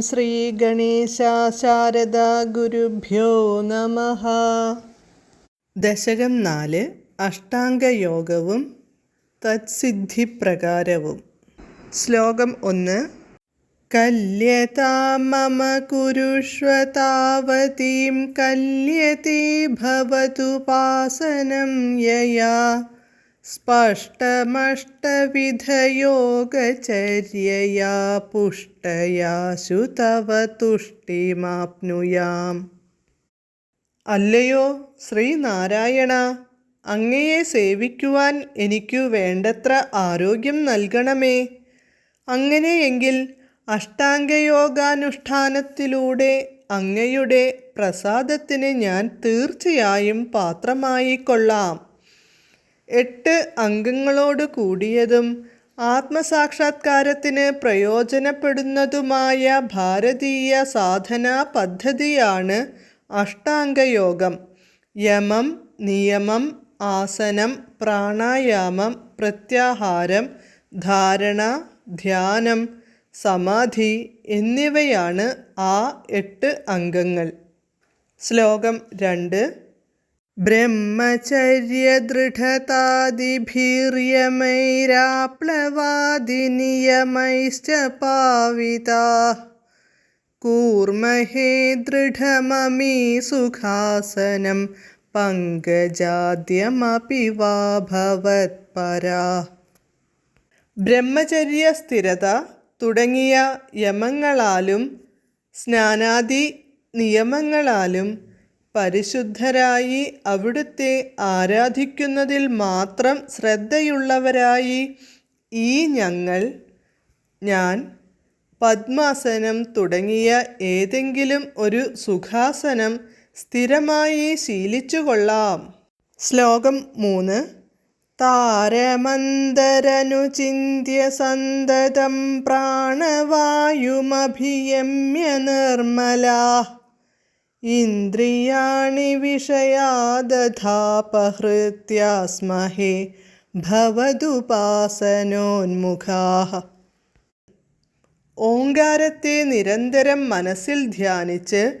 ശ്രീ ഗുരുഭ്യോ നമ. ദശകം നാല് അഷ്ടാംഗയോഗവും തത്സിദ്ധിപ്രകാരവും. ശ്ലോകം ഒന്ന് കല്യതാ മമ കുരുഷ്വ താവതീം കല്യത്തെ ഭവതുപാസനം യയാ. സ്പഷ്ടമഷ്ടവിധയോഗചര്യയാ പുഷ്ടയാശു തവ തുഷ്ടിമാപ്നുയാം അല്ലയോ ശ്രീനാരായണ അങ്ങയെ സേവിക്കുവാൻ എനിക്കു വേണ്ടത്ര ആരോഗ്യം നൽകണമേ. അങ്ങനെയെങ്കിൽ അഷ്ടാംഗയോഗാനുഷ്ഠാനത്തിലൂടെ അങ്ങയുടെ പ്രസാദത്തിന് ഞാൻ തീർച്ചയായും പാത്രമായിക്കൊള്ളാം. എട്ട് അംഗങ്ങളോട് കൂടിയതും ആത്മസാക്ഷാത്കാരത്തിന് പ്രയോജനപ്പെടുന്നതുമായ ഭാരതീയ സാധനാ പദ്ധതിയാണ് അഷ്ടാംഗയോഗം. യമം നിയമം ആസനം പ്രാണായാമം പ്രത്യാഹാരം ധാരണ ധ്യാനം സമാധി എന്നിവയാണ് ആ എട്ട് അംഗങ്ങൾ. ശ്ലോകം രണ്ട് ബ്രഹ്മചര്യദൃഢതാദിഭിര്യമൈരാപ്ലവാദിനിയമൈശ്ച പാവിതാ കൂർമഹേ ദൃഢമമീ സുഖാസനം പങ്കജാദ്യമപി വാ ഭവത്പരാ ബ്രഹ്മചര്യ സ്ഥിരത തുടങ്ങിയ യമങ്ങളാലും സ്നാനാദി നിയമങ്ങളാലും പരിശുദ്ധരായി അവിടുത്തെ ആരാധിക്കുന്നതിൽ മാത്രം ശ്രദ്ധയുള്ളവരായി ഈ ഞങ്ങൾ ഞാൻ പത്മാസനം തുടങ്ങിയ ഏതെങ്കിലും ഒരു സുഖാസനം സ്ഥിരമായി ശീലിച്ചു കൊള്ളാം ശ്ലോകം മൂന്ന്. താരമന്തരനുചിന്യ സന്തതം പ്രാണവായുമഭിയമ്യ നിർമ്മലാ. ഇന്ദ്രിയാണി വിഷയാദാപഹൃത്യാസ്മഹേ ഭവതുപാസനോന്മുഖാഃ ഓങ്കാരത്തെ നിരന്തരം മനസ്സിൽ ധ്യാനിച്ച്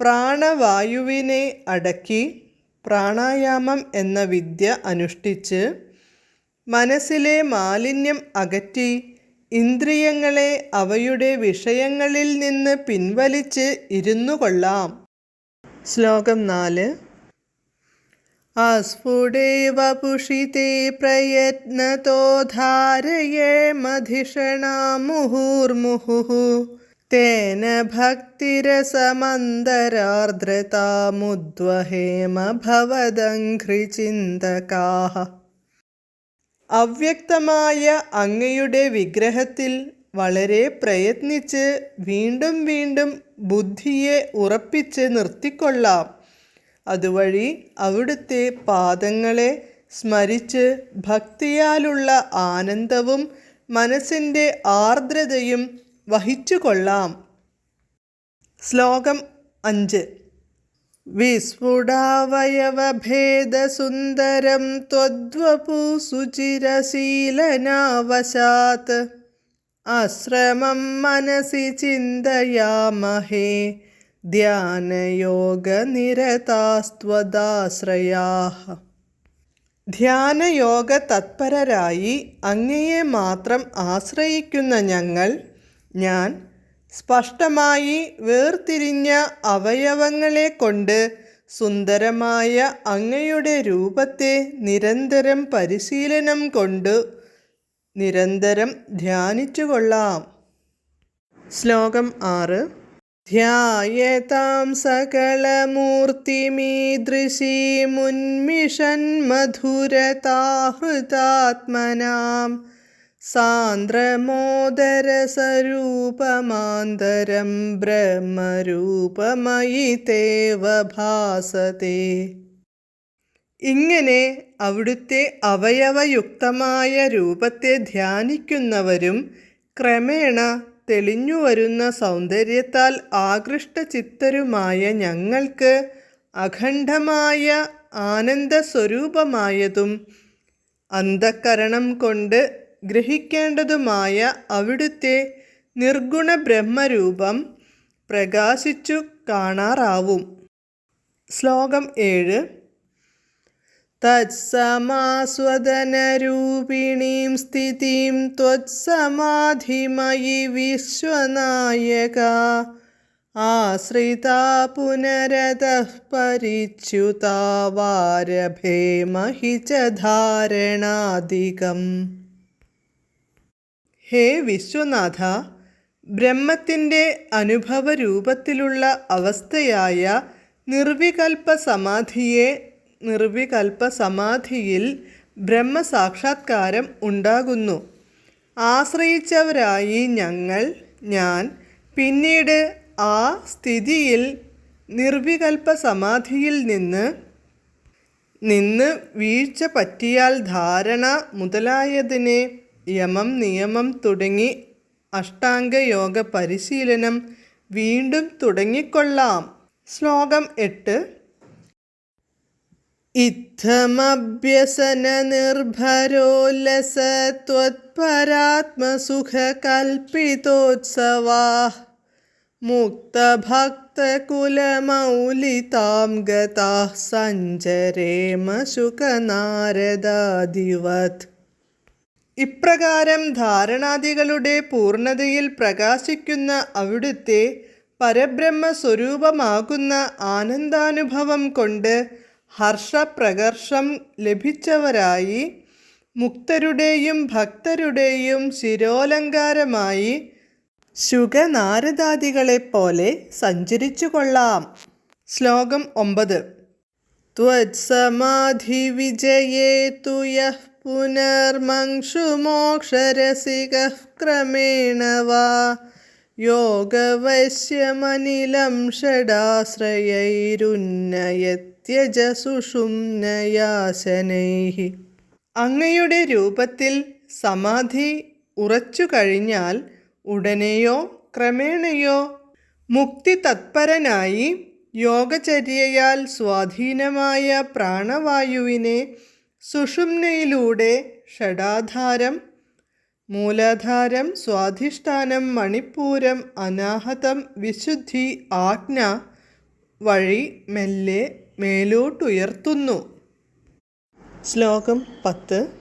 പ്രാണവായുവിനെ അടക്കി പ്രാണായാമം എന്ന വിദ്യ അനുഷ്ഠിച്ച് മനസ്സിലെ മാലിന്യം അകറ്റി ഇന്ദ്രിയങ്ങളെ അവയുടെ വിഷയങ്ങളിൽ നിന്ന് പിൻവലിച്ച് ഇരുന്നു കൊള്ളാം ശ്ലോകം നാല്. അസ്ഫുടേവ പുഷിതേ പ്രയത്നതോ ധാരയേ മധിഷണാ മുഹുർമുഹുः തേന ഭക്തിരസമന്തരാർദ്രതാമുദ്വഹേമ ഭവദഘ്രിചിന്തകാः അവ്യക്തമായ അങ്ങയുടെ വിഗ്രഹത്തിൽ വളരെ പ്രയത്നിച്ച് വീണ്ടും വീണ്ടും ബുദ്ധിയെ ഉറപ്പിച്ച് നിർത്തിക്കൊള്ളാം. അതുവഴി അവിടുത്തെ പാദങ്ങളെ സ്മരിച്ച് ഭക്തിയാലുള്ള ആനന്ദവും മനസ്സിന്റെ ആർദ്രതയും വഹിച്ചുകൊള്ളാം. ശ്ലോകം അഞ്ച്. വിസ്ഫുടാവയവഭേദസുന്ദരം ത്വദ്വപു സുചിരശീലനാവശാത് അശ്രമം മനസി ചിന്തയാമഹേ. ധ്യാനയോഗനിരതാസ്ത്വദാശ്രയാः ധ്യാനയോഗ തത്പരരായി അങ്ങയെ മാത്രം ആശ്രയിക്കുന്ന ഞങ്ങൾ ഞാൻ സ്പഷ്ടമായി വേർതിരിഞ്ഞ അവയവങ്ങളെ കൊണ്ട് സുന്ദരമായ അങ്ങയുടെ രൂപത്തെ നിരന്തരം പരിശീലനം കൊണ്ട് നിരന്തരം ധ്യാനിച്ചുകൊള്ളാം. ശ്ലോകം ആറ്. ധ്യായതാം സകലമൂർത്തിമീദൃശീമുന്മിഷൻ മധുരതാഹൃതാത്മനാം. സാന്ദ്രമോദരസരൂപമാന്തരം ബ്രഹ്മരൂപമയി തേവ ഭാസത്തെ ഇങ്ങനെ അവിടുത്തെ അവയവയുക്തമായ രൂപത്തെ ധ്യാനിക്കുന്നവരും ക്രമേണ തെളിഞ്ഞുവരുന്ന സൗന്ദര്യത്താൽ ആകൃഷ്ടചിത്തരുമായ ഞങ്ങൾക്ക് അഖണ്ഡമായ ആനന്ദസ്വരൂപമായതും അന്ധക്കരണം കൊണ്ട് ഗ്രഹിക്കേണ്ടതുമായ അവിടുത്തെ നിർഗുണ ബ്രഹ്മരൂപം പ്രകാശിച്ചു കാണാറാവും. ശ്ലോകം ഏഴ്. തത്സമാസ്വദനരൂപിണീം സ്ഥിതിം ത്വത്സമാധിമയി വിശ്വനായക. ആശ്രിത പുനരതഃ പരിച്യുതാവാരഭേമഹി ച ധാരണാധികം. ഹേ വിശ്വനാഥ ബ്രഹ്മത്തിന്റെ അനുഭവ രൂപത്തിലുള്ള അവസ്ഥയായ നിർവികൽപ്പ സമാധിയെ നിർവികൽപ്പ സമാധിയിൽ ബ്രഹ്മസാക്ഷാത്കാരം ഉണ്ടാകുന്നു. ആശ്രയിച്ചവരായി ഞങ്ങൾ ഞാൻ പിന്നീട് ആ സ്ഥിതിയിൽ നിർവികൽപ്പ സമാധിയിൽ നിന്ന് നിന്ന് വീഴ്ച പറ്റിയാൽ ധാരണ മുതലായതിനെ യമം നിയമം തുടങ്ങി അഷ്ടാംഗയോഗ പരിശീലനം വീണ്ടും തുടങ്ങിക്കൊള്ളാം. ശ്ലോകം എട്ട് ഇത്തമഭ്യസന നിർഭരോല്ലസ ത്വത്പരാത്മസുഖ കൽപ്പിതോത്സവാ മുക്തഭക്തകുലമൗലിതാം ഗതാ സഞ്ചരേമ ശുകനാരദാദിവത് ഇപ്രകാരം ധാരണാദികളുടെ പൂർണതയിൽ പ്രകാശിക്കുന്ന അവിടുത്തെ പരബ്രഹ്മ സ്വരൂപമാകുന്ന ആനന്ദാനുഭവം കൊണ്ട് ഹർഷപ്രകർഷം ലഭിച്ചവരായി മുക്തരുടെയും ഭക്തരുടെയും ശിരോലങ്കാരമായി ശുഗനാരദാദികളെപ്പോലെ സഞ്ചരിച്ചു കൊള്ളാം ശ്ലോകം ഒമ്പത്. ത്വത്സമാധി വിജയേതു യഹ് പുനർമംക്ഷുമോക്ഷരസിക ക്രമേണ വാ. യോഗവശ്യമനിലം ഷഡാശ്രയൈരുന്നയത് പ്രത്യജസുഷുംനയാസനൈഹി അങ്ങയുടെ രൂപത്തിൽ സമാധി ഉറച്ചു കഴിഞ്ഞാൽ ഉടനെയോ ക്രമേണയോ മുക്തി തത്പരനായി യോഗചര്യയാൽ സ്വാധീനമായ പ്രാണവായുവിനെ സുഷുംനയിലൂടെ ഷടാധാരം മൂലാധാരം സ്വാധിഷ്ഠാനം മണിപ്പൂരം അനാഹതം വിശുദ്ധി ആജ്ഞ വഴി മെല്ലെ മേലോട്ടുയർത്തുന്നു. ശ്ലോകം പത്ത്.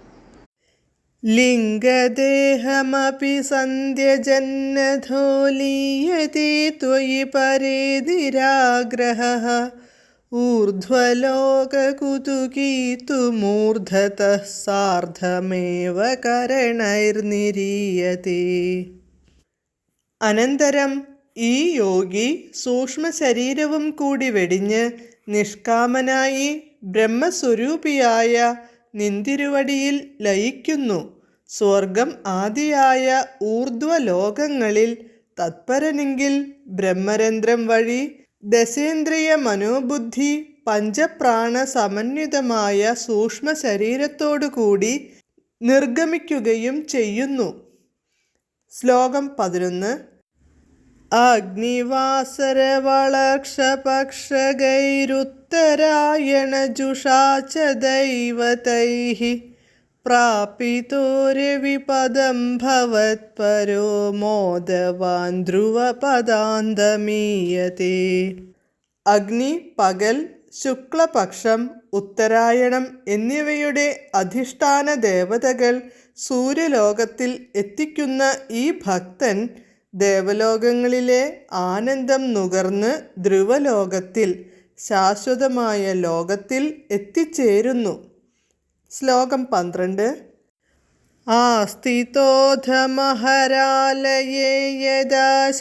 ലിംഗദേഹമപി സന്ധ്യജന്നധോലീയതി ത്വയി പരേ നിരാഗ്രഹः ഊർധ്വലോകകുതുകീതു മൂർധതഃ സാർദ്ധമേവ കരണൈർനിരീയത്തെ അനന്തരം ഈ യോഗി സൂക്ഷ്മശരീരവും കൂടി വെടിഞ്ഞ് നിഷ്കാമനായി ബ്രഹ്മസ്വരൂപിയായ നിന്തിരുവടിയിൽ ലയിക്കുന്നു. സ്വർഗം ആദിയായ ഊർധ്വലോകങ്ങളിൽ തത്പരനെങ്കിൽ ബ്രഹ്മരന്ധ്രം വഴി ദശേന്ദ്രിയ മനോബുദ്ധി പഞ്ചപ്രാണ സമന്വിതമായ സൂക്ഷ്മ ശരീരത്തോടുകൂടി നിർഗമിക്കുകയും ചെയ്യുന്നു. ശ്ലോകം പതിനൊന്ന്. അഗ്നിവാസരവളക്ഷപക്ഷഗൈരുത്തരായണജുഷാ ച ദൈവതൈः പ്രാപിതോരവിപദം ഭവത്പരോ മോദവാൻ ധ്രുവപദാന്തമീയത്തെ അഗ്നി പകൽ ശുക്ലപക്ഷം ഉത്തരായണം എന്നിവയുടെ അധിഷ്ഠാന ദേവതകൾ സൂര്യലോകത്തിൽ എത്തിക്കുന്ന ഈ ഭക്തൻ ദേവലോകങ്ങളിലെ ആനന്ദം നുകർന്ന് ധ്രുവലോകത്തിൽ ശാശ്വതമായ ലോകത്തിൽ എത്തിച്ചേരുന്നു. ശ്ലോകം പന്ത്രണ്ട്. ആസ്ഥിതോധമഹരാലയേ യഥാ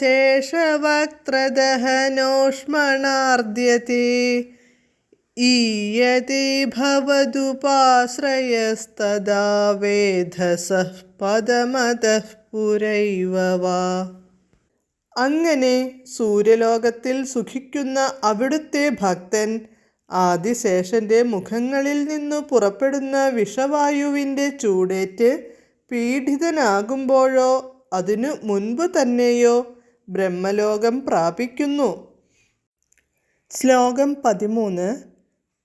ഈയതി പദമതഃ പുരൈവ അങ്ങനെ സൂര്യലോകത്തിൽ സുഖിക്കുന്ന അവിടുത്തെ ഭക്തൻ ആദിശേഷന്റെ മുഖങ്ങളിൽ നിന്നു പുറപ്പെടുന്ന വിഷവായുവിന്റെ ചൂടേറ്റ് പീഡിതനാകുമ്പോഴോ അതിനു മുൻപ് തന്നെയോ ബ്രഹ്മലോകം പ്രാപിക്കുന്നു. ശ്ലോകം പതിമൂന്ന്.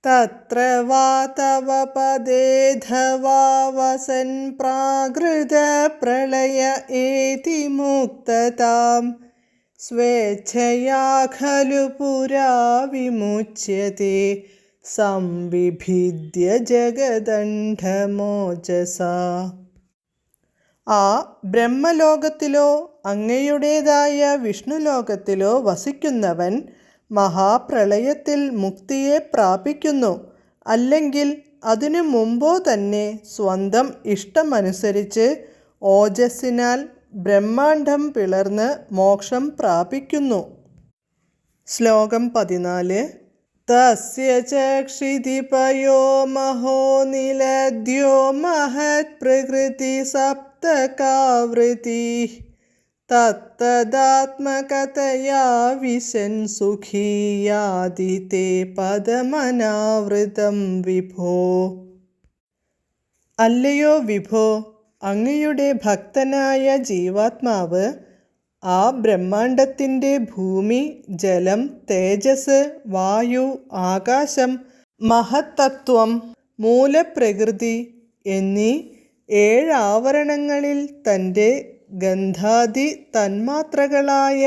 തത്ര വാതവ പ്രാകൃത പ്രളയ ഏതി മുക്തതാം സ്വേച്ഛയാ ഖലു പുരാ വിമുച്യത്തെ സംവിഭിദ്യ ജഗദണ്ഡമോചസ. ആ ബ്രഹ്മലോകത്തിലോ അങ്ങയുടേതായ വിഷ്ണുലോകത്തിലോ വസിക്കുന്നവൻ മഹാപ്രളയത്തിൽ മുക്തിയെ പ്രാപിക്കുന്നു. അല്ലെങ്കിൽ അതിനു മുമ്പോ തന്നെ സ്വന്തം ഇഷ്ടമനുസരിച്ച് ഓജസ്സിനാൽ ബ്രഹ്മാണ്ഡം പിളർന്ന് മോക്ഷം പ്രാപിക്കുന്നു. ശ്ലോകം പതിനാല്. തസ്യ ചക്ഷിതിപയോ മഹോ നിലദ്യോ മഹത് പ്രകൃതി സപ്തകാവൃതി. തത്തദാത്മകതയാ വിശൻ സുഖീയാതി തേ പദമനാവൃതം വിഭോ. അല്ലയോ വിഭോ? അങ്ങയുടെ ഭക്തനായ ജീവാത്മാവ് ആ ബ്രഹ്മാണ്ടത്തിന്റെ ഭൂമി ജലം തേജസ് വായു ആകാശം മഹത്തത്വം മൂലപ്രകൃതി എന്നീ ഏഴാവരണങ്ങളിൽ തന്റെ ഗന്ധാദി തന്മാത്രകളായ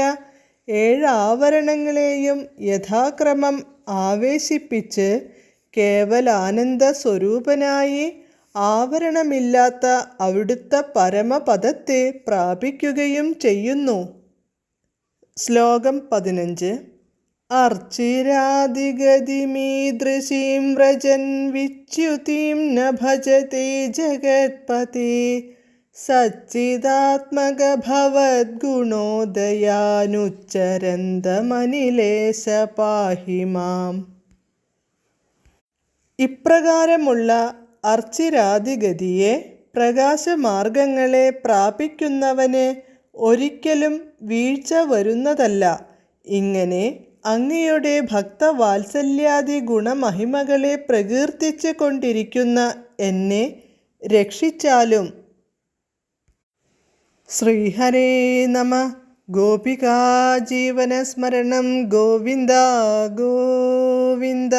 ഏഴാവരണങ്ങളെയും യഥാക്രമം ആവേശിപ്പിച്ച് കേവലാനന്ദ സ്വരൂപനായി ആവരണമില്ലാത്ത അവിടുത്തെ പരമപദത്തെ പ്രാപിക്കുകയും ചെയ്യുന്നു. ശ്ലോകം പതിനഞ്ച്. അർച്ചിരാതിഗതിമീദൃശീം വ്രജൻ വിച്യുതിം ന ഭജത്തെ ജഗത്പതി സച്ചിദാത്മക ഭവദ്ഗുണോദയാനുച്ചരന്തമനിലേശ പാഹി മാം ഇപ്രകാരമുള്ള അർച്ചിരാദിഗതിയെ പ്രകാശമാർഗങ്ങളെ പ്രാപിക്കുന്നവന് ഒരിക്കലും വീഴ്ച വരുന്നതല്ല. ഇങ്ങനെ അങ്ങയുടെ ഭക്തവാത്സല്യാദി ഗുണമഹിമകളെ പ്രകീർത്തിച്ചു കൊണ്ടിരിക്കുന്ന എന്നെ രക്ഷിച്ചാലും. ശ്രീഹരേ നമ. ഗോപികാ ജീവനസ്മരണം ഗോവിന്ദ ഗോവിന്ദ.